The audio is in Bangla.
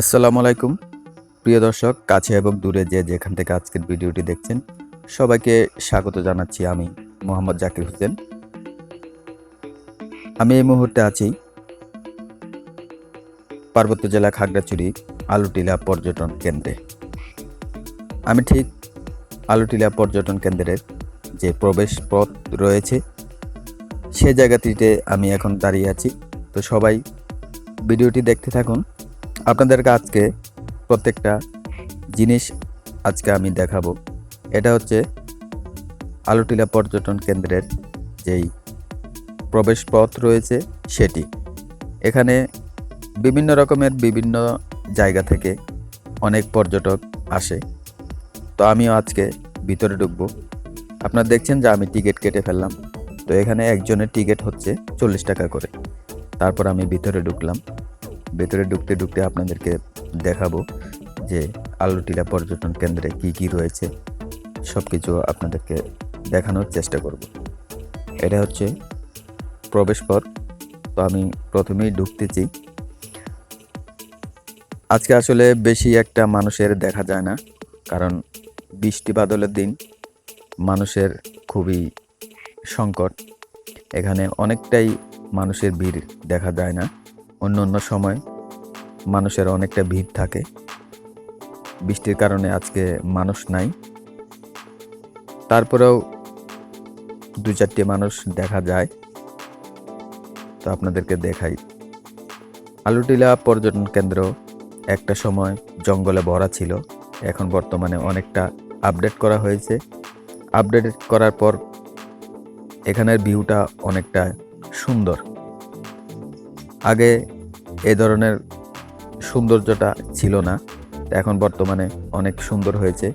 আসসালামু আলাইকুম। প্রিয় দর্শক, কাছে এবং দূরে যে যেখান থেকে আজকের ভিডিওটি দেখছেন, সবাইকে স্বাগত জানাচ্ছি আমি মোহাম্মদ জাকির হোসেন। আমি এই মুহূর্তে আছি পার্বত্য জেলা খাগড়াছড়ি আলুটিলা পর্যটন কেন্দ্রে। আমি ঠিক আলুটিলা পর্যটন কেন্দ্রের যে প্রবেশ পথ রয়েছে, সে জায়গাটিতে আমি এখন দাঁড়িয়ে আছি। তো সবাই ভিডিওটি দেখতে থাকুন। আপনাদেরকে আজকে প্রত্যেকটা জিনিস আজকে আমি দেখাবো। এটা হচ্ছে আলুটিলা পর্যটন কেন্দ্রের যেই প্রবেশ পথ রয়েছে সেটি। এখানে বিভিন্ন রকমের বিভিন্ন জায়গা থেকে অনেক পর্যটক আসে। তো আমিও আজকে ভিতরে ঢুকবো। আপনারা দেখছেন যে আমি টিকিট কেটে ফেললাম। তো এখানে একজনের টিকিট হচ্ছে চল্লিশ টাকা করে। তারপর আমি ভিতরে ঢুকলাম। ভেতরে ঢুকতে ঢুকতে আপনাদেরকে দেখাবো যে আলুটিলা পর্যটন কেন্দ্রে কি কি রয়েছে। সব কিছু আপনাদেরকে দেখানোর চেষ্টা করব। এটা হচ্ছে প্রবেশ পথ। তো আমি প্রথমেই ঢুকতেছি আজকে আসলে বেশি একটা মানুষের দেখা যায় না, কারণ বৃষ্টি বাদলের দিন মানুষের খুবই সংকট। এখানে অনেকটাই মানুষের ভিড় দেখা যায় না। অন্য অন্য সময় মানুষের অনেকটা ভিড় থাকে। বৃষ্টির কারণে আজকে মানুষ নাই। তারপরেও দু চারটি মানুষ দেখা যায়। তো আপনাদেরকে দেখাই। আলুটিলা পর্যটন কেন্দ্র একটা সময় জঙ্গলে ভরা ছিল। এখন বর্তমানে অনেকটা আপডেট করা হয়েছে। আপডেট করার পর এখানের ভিউটা অনেকটা সুন্দর। আগে এ ধরনের সৌন্দর্যটা ছিল না। এখন বর্তমানে অনেক সুন্দর হয়েছে।